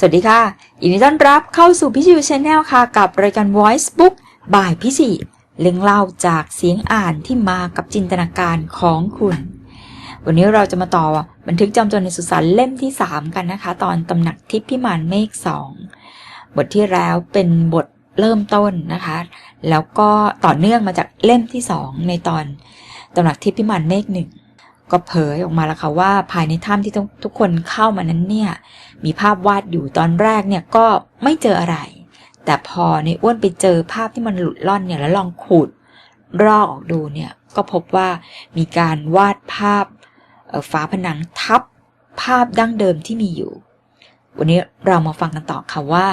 สวัสดีค่ะยินดีต้อนรับเข้าสู่พี่ชิวชาแนลค่ะ กับรายการ Voice Book บ่ายพี่ชิเรื่องเล่าจากเสียงอ่านที่มากับจินตนาการของคุณ วันนี้เราจะมาต่อบันทึกจำจนในสุสานเล่มที่ 3 กันนะคะ ตอนตำหนักทิพย์พิมานเมฆสองบทที่แล้วเป็นบทเริ่มต้นนะคะ แล้วก็ต่อเนื่องมาจากเล่มที่ 2 ในตอนตำหนักทิพย์พิมานเมฆหนึ่ง ก็เผยออกมาแล้วค่ะว่าภายในถ้ำที่ทุกคนเข้ามานั้นเนี่ยมีภาพวาดอยู่ตอนแรกเนี่ยก็ไม่เจออะไร แต่พอในอ้วนไปเจอภาพที่มันหลุดล่อนเนี่ยแล้วลองขูดรอกออกดูเนี่ยก็พบว่ามีการวาดภาพฝาผนังทับภาพดั้งเดิมที่มีอยู่ วันนี้เรามาฟังกันต่อค่ะว่า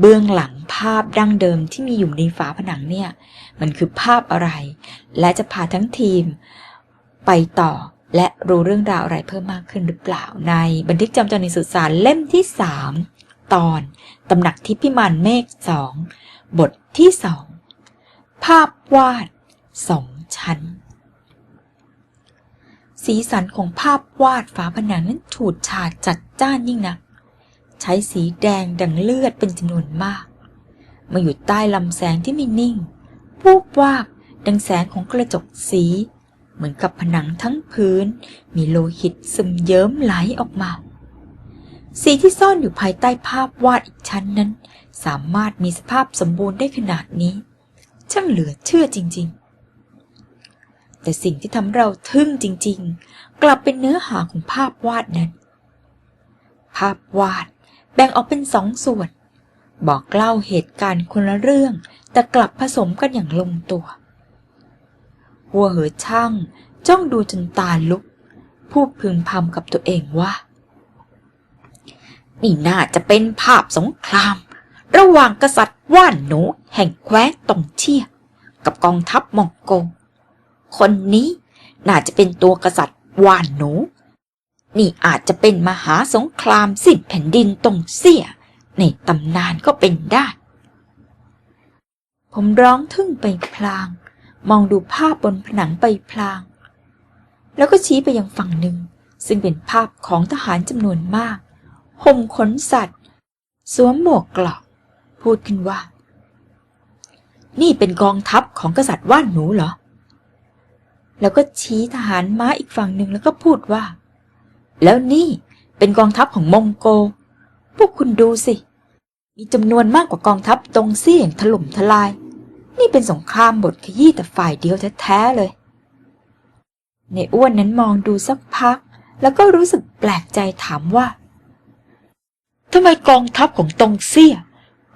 เบื้องหลังภาพดั้งเดิมที่มีอยู่ในฝาผนังเนี่ยมันคือภาพอะไร และจะพาทั้งทีมไปต่อ และรู้เรื่องราวอะไรเพิ่มมากขึ้นหรือเปล่าในบันทึกจำจำในสุสานเล่มที่ 3 ตอนตำหนักทิพิมานเมฆสองบทที่สองภาพวาดสองชั้น สีสันของภาพวาดฝาผนังนั้นฉูดฉาดจัดจ้านยิ่งนัก ใช้สีแดงดังเลือดเป็นจำนวนมาก มาอยู่ใต้ลำแสงที่ไม่นิ่งวูบวาบดังแสงของกระจกสี เหมือนกับผนังทั้งพื้น มีโลหิตซึมเยิ้มไหลออกมา สีที่ซ่อนอยู่ภายใต้ภาพวาดอีกชั้นนั้น สามารถมีสภาพสมบูรณ์ได้ขนาดนี้ ช่างเหลือเชื่อจริง ๆ แต่สิ่งที่ทำเราทึ่งจริง ๆ กลับเป็นเนื้อหาของภาพวาดนั้น ภาพวาดแบ่งออกเป็นสองส่วน บอกเล่าเหตุการณ์คนละเรื่อง แต่กลับผสมกันอย่างลงตัว หัวเหอช่างจ้องดูจนตาลุก พูดพึมพำกับตัวเองว่า นี่น่าจะเป็นภาพสงคราม ระหว่างกษัตริย์ว่านหนูแห่งแคว้นตงเชีย กับกองทัพมองโกคนนี้น่าจะเป็นตัวกษัตริย์ว่านหนู นี่อาจจะเป็นมหาสงครามสิ้นแผ่นดินตงเสีย ในตำนานก็เป็นได้ ผมร้องทึ่งไปพลาง มองดูภาพบนผนังไปพลาง แล้วก็ชี้ไปยังฝั่งหนึ่ง ซึ่งเป็นภาพของทหารจำนวนมากห่มขนสัตว์ สวมหมวกเกราะพูดขึ้นว่า นี่เป็นกองทัพของกษัตริย์ว่านหนูเหรอ แล้วก็ชี้ทหารม้าอีกฝั่งหนึ่งแล้วก็พูดว่า แล้วนี่เป็นกองทัพของมองโก พวกคุณดูสิ มีจำนวนมากกว่ากองทัพตรงเสี่ยงถล่มทลาย นี่เป็นสงครามบทขยี้แต่ฝ่ายเดียวแท้ๆเลย ในอ้วนนั้นมองดูสักพัก แล้วก็รู้สึกแปลกใจถามว่าทำไมกองทัพของตงเซี่ย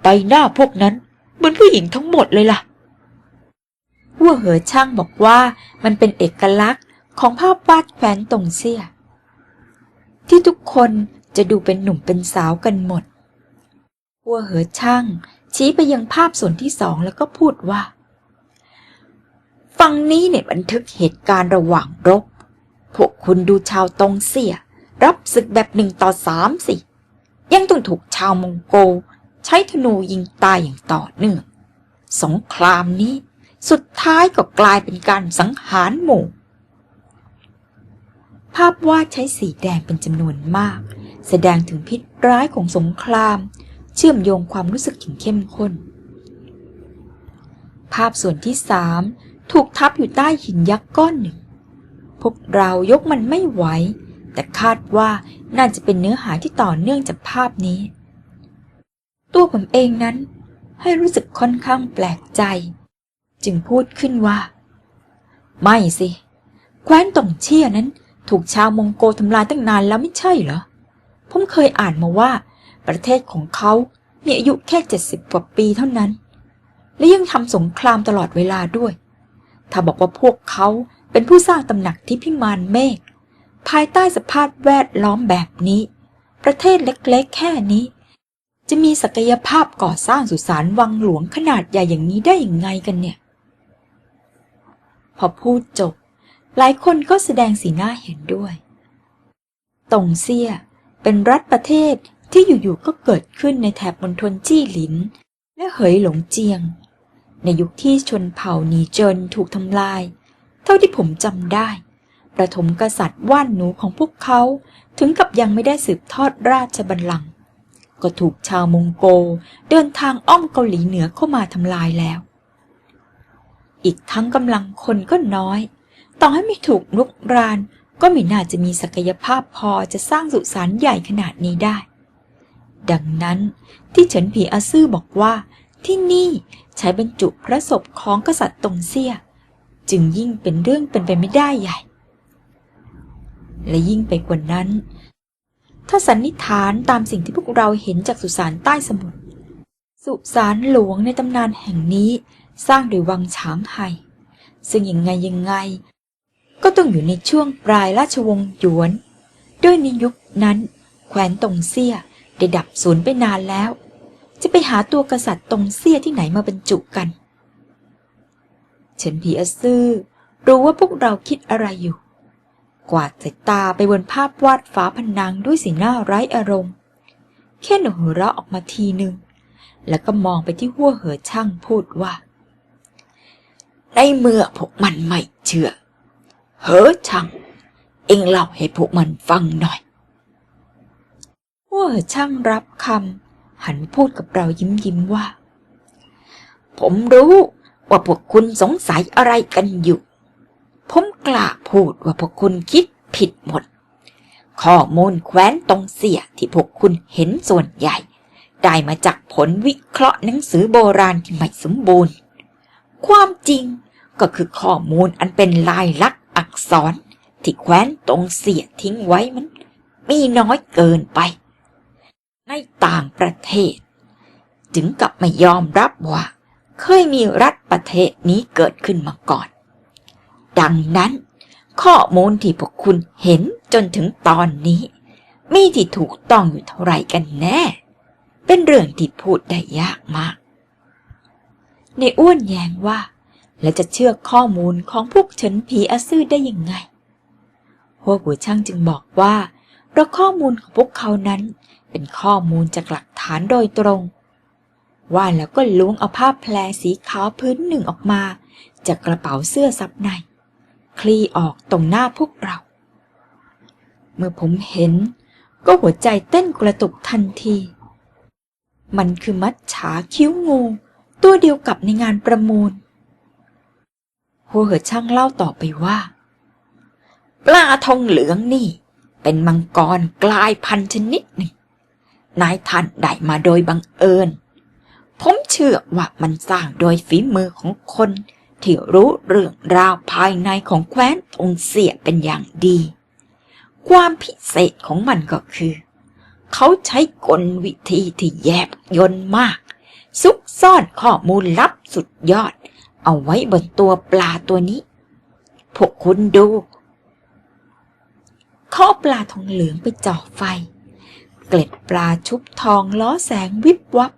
ใบหน้าพวกนั้นเหมือนผู้หญิงทั้งหมดเลยล่ะหัวเหอช่างบอกว่ามันเป็นเอกลักษณ์ของภาพวาดแคว้นตงเซี่ย ที่ทุกคนจะดูเป็นหนุ่มเป็นสาวกันหมดหัวเหอช่าง ชี้ไปยังภาพส่วนที่สองแล้วก็พูดว่า ฝั่งนี้เนี่ยบันทึกเหตุการณ์ระหว่างรบ พวกคุณดูชาวตงเสีย รับศึกแบบหนึ่งต่อสามสิ ยังต้องถูกชาวมองโกใช้ธนูยิงตายอย่างต่อเนื่อง สงครามนี้สุดท้ายก็กลายเป็นการสังหารหมู่ ภาพวาดใช้สีแดงเป็นจำนวนมาก แสดงถึงพิษร้ายของสงคราม เชื่อมโยงความรู้สึกอย่างเข้มข้น ภาพส่วนที่สามถูกทับอยู่ใต้หินยักษ์ก้อนหนึ่ง พวกเรายกมันไม่ไหว แต่คาดว่าน่าจะเป็นเนื้อหาที่ต่อเนื่องจากภาพนี้ ตัวผมเองนั้นให้รู้สึกค่อนข้างแปลกใจ จึงพูดขึ้นว่า ไม่สิ แคว้นต่งเชี่ยนั้น ถูกชาวมองโกทำลายตั้งนานแล้วไม่ใช่เหรอ ผมเคยอ่านมาว่า ประเทศของเขามีอายุแค่เจ็ดสิบกว่าปีเท่านั้น และยังทำสงครามตลอดเวลาด้วย ถ้าบอกว่าพวกเขาเป็นผู้สร้างตำหนักที่พิมานเมฆภายใต้สภาพแวดล้อมแบบนี้ ประเทศเล็กๆ แค่นี้ จะมีศักยภาพก่อสร้างสุสานวังหลวงขนาดใหญ่อย่างนี้ได้อย่างไงกันเนี่ย พอพูดจบ หลายคนก็แสดงสีหน้าเห็นด้วย ตงเซียเป็นรัฐประเทศ ที่อยู่ๆก็เกิดขึ้นในแถบมณฑลจี้หลิน และเหยหลงเจียง ในยุคที่ชนเผ่าหนีเจินถูกทำลาย เท่าที่ผมจำได้ ประถมกษัตริย์ว่านหนูของพวกเขาถึงกับยังไม่ได้สืบทอดราชบัลลังก์ก็ถูกชาวมองโกเดินทางอ้อมเกาหลีเหนือเข้ามาทำลายแล้ว อีกทั้งกำลังคนก็น้อย ต่อให้ไม่ถูกลุกรานก็ไม่น่าจะมีศักยภาพพอจะสร้างสุสานใหญ่ขนาดนี้ได้ ดังนั้นที่เฉินผีอาซื่อบอกว่า ที่นี่ใช้บรรจุพระศพของกษัตริย์ตงเซี่ย จึงยิ่งเป็นเรื่องเป็นไปไม่ได้ใหญ่ และยิ่งไปกว่านั้น ถ้าสันนิษฐานตามสิ่งที่พวกเราเห็นจากสุสานใต้สมุทรสุสานหลวงในตำนานแห่งนี้สร้างโดยวังฉางไห่ซึ่งยังไงยังไง ก็ต้องอยู่ในช่วงปลายราชวงศ์หยวน ด้วยในยุคนั้นแคว้นตงเซี่ย ได้ดับสูญไปนานแล้ว จะไปหาตัวกษัตริย์ตรงเซี่ยที่ไหนมาบรรจุกัน เฉินผีอซื่อรู้ว่าพวกเราคิดอะไรอยู่ กวาดสายตาไปบนภาพวาดฝาผนังด้วยสีหน้าไร้อารมณ์ แค่หนูหัวเราะออกมาทีหนึ่ง แล้วก็มองไปที่หัวเหอช่างพูดว่า ในเมื่อพวกมันไม่เชื่อ เหอช่างเอ็งเล่าให้พวกมันฟังหน่อย หัวเหอช่างรับคำหันพูดกับเรายิ้มยิ้มว่า ผมรู้ว่าพวกคุณสงสัยอะไรกันอยู่ ผมกล้าพูดว่าพวกคุณคิดผิดหมด ข้อมูลแคว้นตรงเสียที่พวกคุณเห็นส่วนใหญ่ ได้มาจากผลวิเคราะห์หนังสือโบราณที่ไม่สมบูรณ์ ความจริงก็คือข้อมูลอันเป็นลายลักษณ์อักษรที่แคว้นตรงเสียทิ้งไว้มัน มีน้อยเกินไป ในต่างประเทศ ถึงกับไม่ยอมรับว่า เคยมีรัฐประเทศนี้เกิดขึ้นมาก่อน ดังนั้น ข้อมูลที่พวกคุณเห็นจนถึงตอนนี้ มีที่ถูกต้องอยู่เท่าไหร่กันแน่ เป็นเรื่องที่พูดได้ยากมาก ในอ้วนแย้งว่า และจะเชื่อข้อมูลของพวกเฉินผีอาซื่อได้ยังไงหัวหัวช่างจึงบอกว่าเพราะข้อมูลของพวกเขานั้น เป็นข้อมูลจากหลักฐานโดยตรง ว่าแล้วก็ล้วงเอาผ้าแพรสีขาวพื้นหนึ่งออกมา จากกระเป๋าเสื้อซับใน คลี่ออกตรงหน้าพวกเรา เมื่อผมเห็น ก็หัวใจเต้นกระตุกทันที มันคือมัดฉาคิ้วงู ตัวเดียวกับในงานประมูลหัวเหอช่างเล่าต่อไปว่า ปลาทองเหลืองนี่ เป็นมังกรกลายพันธุ์ชนิดหนึ่ง นายท่านได้มาโดยบังเอิญ ผมเชื่อว่ามันสร้างโดยฝีมือของคน ที่รู้เรื่องราวภายในของแคว้นองเสียเป็นอย่างดี ความพิเศษของมันก็คือ เขาใช้กลวิธีที่แยบยนต์มาก ซุกซ่อนข้อมูลลับสุดยอด เอาไว้บนตัวปลาตัวนี้ พวกคุณดูเขาเอาปลาทองเหลืองไปจ่อไฟ เกล็ดปลาชุบทองล้อแสงวิบวับ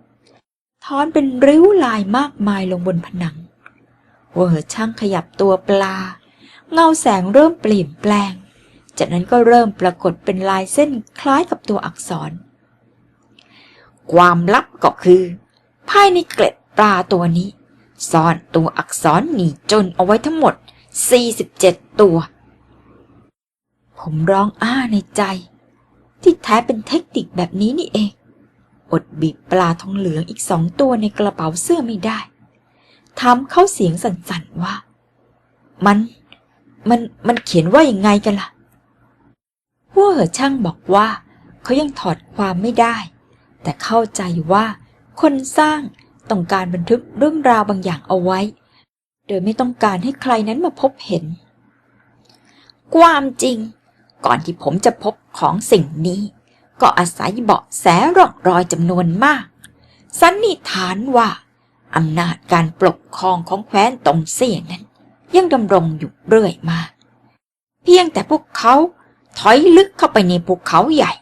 ทอนเป็นริ้วลายมากมายลงบนผนังหัวเหอช่างขยับตัวปลา เงาแสงเริ่มเปลี่ยนแปลง จากนั้นก็เริ่มปรากฏเป็นลายเส้นคล้ายกับตัวอักษร ความลับก็คือ ภายในเกล็ดปลาตัวนี้ ซ่อนตัวอักษรหนีจนเอาไว้ทั้งหมด 47 ตัว ผมร้องอ้าในใจ ที่แท้เป็นเทคนิคแบบนี้นี่เอง อดบีบปลาทองเหลืองอีกสองตัวในกระเป๋าเสื้อไม่ได้ถามเขาเสียงสั่นๆว่า มัน มัน มันเขียนว่ายังไงกันล่ะหัวเหอช่างบอกว่า เขายังถอดความไม่ได้ แต่เข้าใจว่า คนสร้างต้องการบันทึกเรื่องราวบางอย่างเอาไว้ โดยไม่ต้องการให้ใครนั้นมาพบเห็น ความจริง ก่อนที่ผมจะพบของสิ่งนี้ ก็อาศัยเบาะแสร่องรอยจำนวนมาก สันนิษฐานว่าอำนาจการปกครองของแคว้นตงเซี่ยนั้น ยังดำรงอยู่เรื่อยมา เพียงแต่พวกเขาถอยลึกเข้าไปในภูเขาใหญ่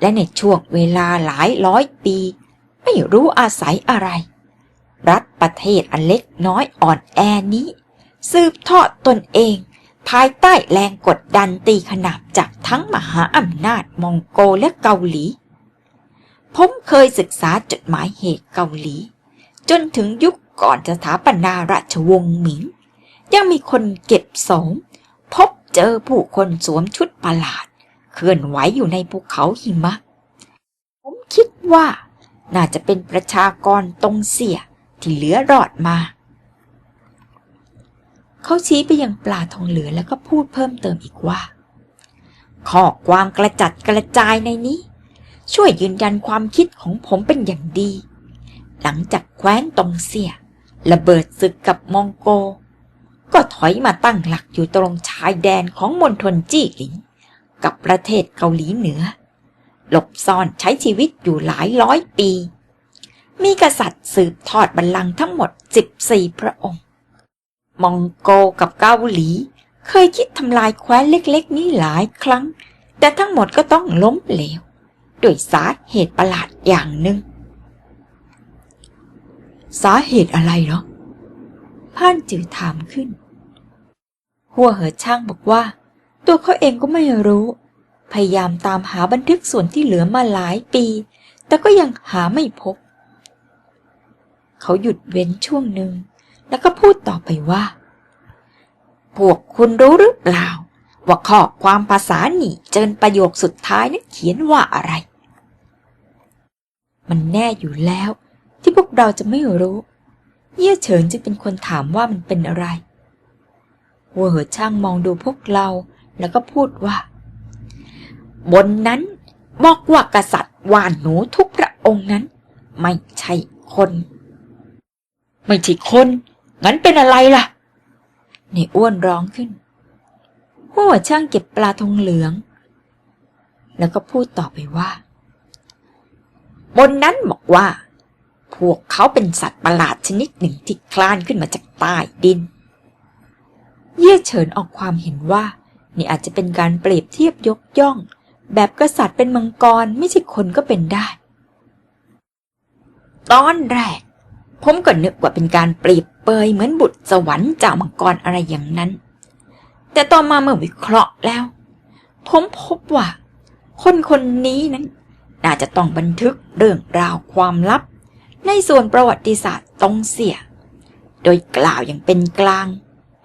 และในช่วงเวลาหลายร้อยปี ไม่รู้อาศัยอะไร รัฐประเทศอันเล็กน้อยอ่อนแอนี้ สืบทอดตนเอง ภายใต้แรงกดดันตีขนาบจากทั้งมหาอำนาจมองโกและเกาหลี ผมเคยศึกษาจดหมายเหตุเกาหลี จนถึงยุคก่อนสถาปนาราชวงศ์หมิง ยังมีคนเก็บสมพบเจอผู้คนสวมชุดประหลาด เคลื่อนไหวอยู่ในภูเขาหิมะ ผมคิดว่าน่าจะเป็นประชากรตรงเสียที่เหลือรอดมา เขาชี้ไปยังปลาทองเหลือแล้วก็พูดเพิ่มเติมอีกว่า ข้อความกระจัดกระจายในนี้ ช่วยยืนยันความคิดของผมเป็นอย่างดี หลังจากแคว้นตรงเสีย ระเบิดศึกกับมองโก ก็ถอยมาตั้งหลักอยู่ตรงชายแดนของมณฑลจี้หลิง กับประเทศเกาหลีเหนือ หลบซ่อนใช้ชีวิตอยู่หลายร้อยปี มีกษัตริย์สืบทอดบัลลังก์ทั้งหมด 14 พระองค์ มองโกกับเกาหลี เคยคิดทำลายแคว้นเล็กๆ นี้หลายครั้ง แต่ทั้งหมดก็ต้องล้มเหลวด้วยสาเหตุประหลาดอย่างหนึ่ง สาเหตุอะไรเหรอพ่านจือถามขึ้น หัวเหอช่างบอกว่า ตัวเขาเองก็ไม่รู้ พยายามตามหาบันทึกส่วนที่เหลือมาหลายปี แต่ก็ยังหาไม่พบ เขาหยุดเว้นช่วงหนึ่ง แล้วก็พูดต่อไปว่า พวกคุณรู้หรือเปล่า ว่าข้อความภาษาหนีเจินประโยคสุดท้ายนั้นเขียนว่าอะไร มันแน่อยู่แล้ว ที่พวกเราจะไม่รู้ เยี่ยเฉินจะเป็นคนถามว่ามันเป็นอะไรหัวเหอช่างมองดูพวกเราแล้วก็พูดว่า บนนั้นบอกว่ากษัตริย์ว่านหนูทุกพระองค์นั้น ไม่ใช่คน ไม่ใช่คน งั้นเป็นอะไรล่ะ ในอ้วนร้องขึ้นหัวช่างเก็บปลาทองเหลือง แล้วก็พูดต่อไปว่า บนนั้นบอกว่า พวกเขาเป็นสัตว์ประหลาดชนิดหนึ่งที่คลานขึ้นมาจากใต้ดิน เยี่ยเฉินออกความเห็นว่า นี่อาจจะเป็นการเปรียบเทียบยกย่อง แบบกษัตริย์เป็นมังกรไม่ใช่คนก็เป็นได้ ตอนแรก ผมก็นึกว่าเป็นการปรีบเปยเหมือนบุตรสวรรค์เจ้ามังกรอะไรอย่างนั้น แต่ต่อมาเมื่อวิเคราะห์แล้ว ผมพบว่า คนคนนี้นั้น น่าจะต้องบันทึกเรื่องราวความลับ ในส่วนประวัติศาสตร์ตรงเสีย โดยกล่าวอย่างเป็นกลาง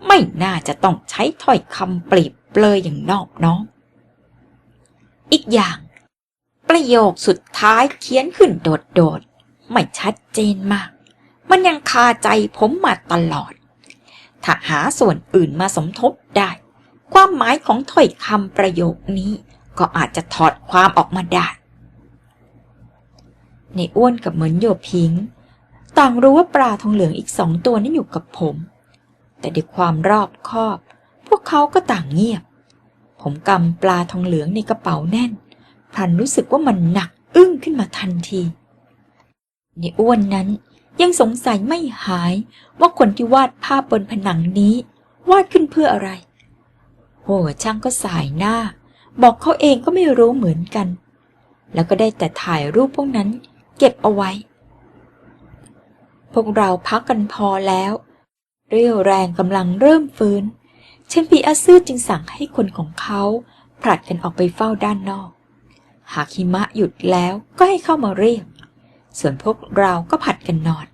ไม่น่าจะต้องใช้ถ้อยคำปรีบเปรยอย่างนอบน้อมอีกอย่าง ประโยคสุดท้ายเขียนขึ้นโดดๆ ไม่ชัดเจนมาก มันยังคาใจผมมาตลอด ถ้าหาส่วนอื่นมาสมทบได้ ความหมายของถ้อยคำประโยคนี้ ก็อาจจะถอดความออกมาได้ ในอ้วนกับเหมือนโยพิง ต่างรู้ว่าปลาทองเหลืองอีกสองตัวนั้นอยู่กับผม แต่ด้วยความรอบคอบ พวกเขาก็ต่างเงียบ ผมกำปลาทองเหลืองในกระเป๋าแน่นพันรู้สึกว่ามันหนักอึ้งขึ้นมาทันทีในอ้วนนั้น ยังสงสัยไม่หายว่าคนที่วาดภาพบนผนังนี้ วาดขึ้นเพื่ออะไร โหช่างก็สายหน้า บอกเขาเองก็ไม่รู้เหมือนกัน แล้วก็ได้แต่ถ่ายรูปพวกนั้น เก็บเอาไว้ พวกเราพักกันพอแล้ว เรี่ยวแรงกำลังเริ่มฟื้น เชนปีอาซื่อจึงสั่งให้คนของเขาผลัดกันออกไปเฝ้าด้านนอก หากหิมะหยุดแล้วก็ให้เข้ามาเรียก ส่วนพวกเราก็ผัดกันนอน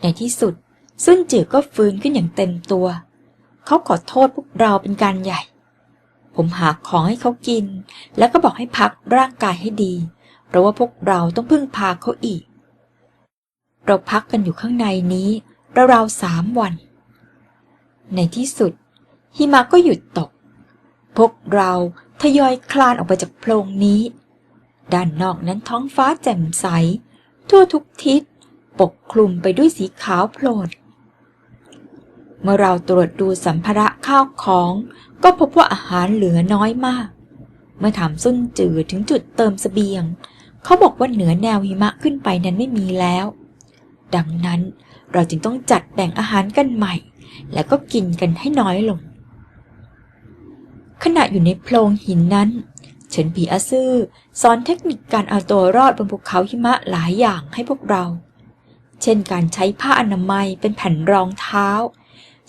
ในที่สุดซุนจือก็ฟื้นขึ้นอย่างเต็มตัว เขาขอโทษพวกเราเป็นการใหญ่ ผมหาของให้เขากิน แล้วก็บอกให้พักร่างกายให้ดี เพราะว่าพวกเราต้องพึ่งพาเขาอีก เราพักกันอยู่ข้างในนี้ราวๆสามวัน ในที่สุดหิมะก็หยุดตก พวกเราทยอยคลานออกไปจากโพรงนี้ ด้านนอกนั้นท้องฟ้าแจ่มใส ทั่วทุกทิศ ปกคลุมไปด้วยสีขาวโพลนเมื่อเราตรวจดูสัมภาระข้าวของ ก็พบว่าอาหารเหลือน้อยมาก เมื่อถามซุ่นจือถึงจุดเติมสเสบียง เขาบอกว่าเหนือแนวหิมะขึ้นไปนั้นไม่มีแล้ว ดังนั้นเราจึงต้องจัดแบ่งอาหารกันใหม่ แล้วก็กินกันให้น้อยลง ขณะอยู่ในโพรงหินนั้น เฉินปีอาซื่อสอนเทคนิคการเอาตัวรอดบนภูเขาหิมะหลายอย่างให้พวกเรา เช่นการใช้ผ้าอนามัยเป็นแผ่นรองเท้า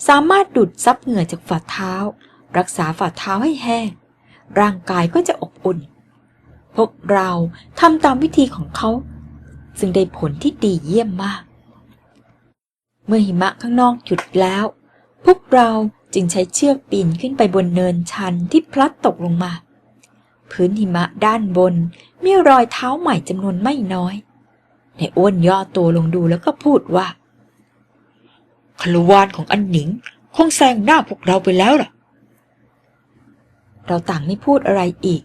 สามารถดูดซับเหงื่อจากฝ่าเท้า รักษาฝ่าเท้าให้แห้ง ร่างกายก็จะอบอุ่น พวกเราทำตามวิธีของเขา ซึ่งได้ผลที่ดีเยี่ยมมาก เมื่อหิมะข้างนอกหยุดแล้ว พวกเราจึงใช้เชือกปีนขึ้นไปบนเนินชันที่พลัดตกลงมา พื้นหิมะด้านบน มีรอยเท้าใหม่จำนวนไม่น้อยในอ้วนย่อตัวลงดูแล้วก็พูดว่าคารวานของอันหนิง คงแซงหน้าพวกเราไปแล้วล่ะ เราต่างไม่พูดอะไรอีก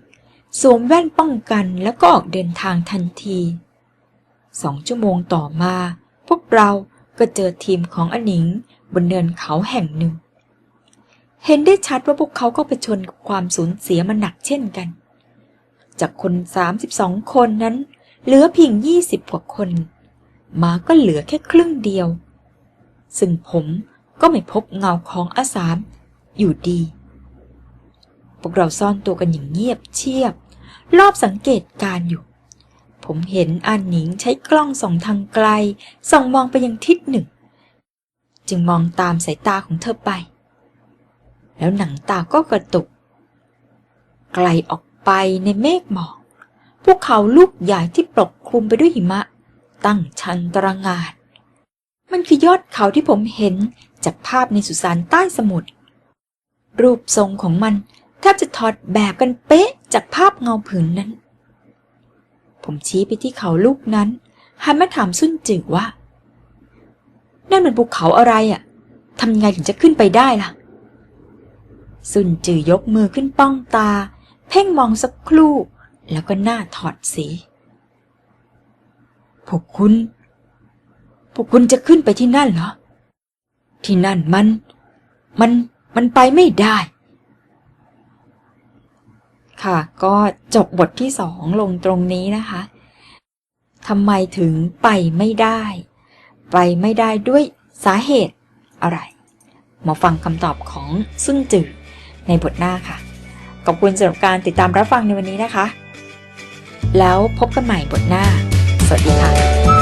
สวมแว่นป้องกันแล้วก็ออกเดินทางทันทีสองชั่วโมงต่อมา พวกเราก็เจอทีมของอนิงบนเนินเขาแห่งหนึ่ง เห็นได้ชัดว่าพวกเขาก็เผชิญกับความสูญเสียมันหนักเช่นกัน จากคน 32 คนนั้น เหลือเพียง 20 กว่าคน มาก็เหลือแค่ครึ่งเดียว ซึ่งผมก็ไม่พบเงาของอาสามอยู่ดี พวกเราซ่อนตัวกันอย่างเงียบเชียบ รอบสังเกตการอยู่ ผมเห็นอันหนิงใช้กล้องส่องทางไกล ส่องมองไปยังทิศหนึ่ง จึงมองตามสายตาของเธอไป แล้วหนังตาก็กระตุก ไกลออก ไปในเมฆหมอกพวกเขาลูกใหญ่ที่ปกคลุมไปด้วยหิมะ ตั้งชันตระงาน มันคือยอดเขาที่ผมเห็นจากภาพในสุสานใต้สมุทรรูปทรงของมันแทบจะถอดแบบกันเป๊ะจากภาพเงาผืนนั้น ผมชี้ไปที่เขาลูกนั้นหันมาถามซุนจือว่า นั่นมันภูเขาอะไรอะ่ะทำไงถึงจะขึ้นไปได้ล่ะ ซุนจือยกมือขึ้นป้องตา เพ่งมองสักครู่ แล้วก็หน้าถอดสีพวกคุณ พวกคุณจะขึ้นไปที่นั่นเหรอ ที่นั่นมัน มัน มันไปไม่ได้ ค่ะ ก็จบบทที่สองลงตรงนี้นะคะทำไมถึงไปไม่ได้ ไปไม่ได้ด้วยสาเหตุอะไร มาฟังคำตอบของซุ่นจือในบทหน้าค่ะ ขอบคุณสำหรับการติดตามรับฟังในวันนี้นะคะ แล้วพบกันใหม่บทหน้า สวัสดีค่ะ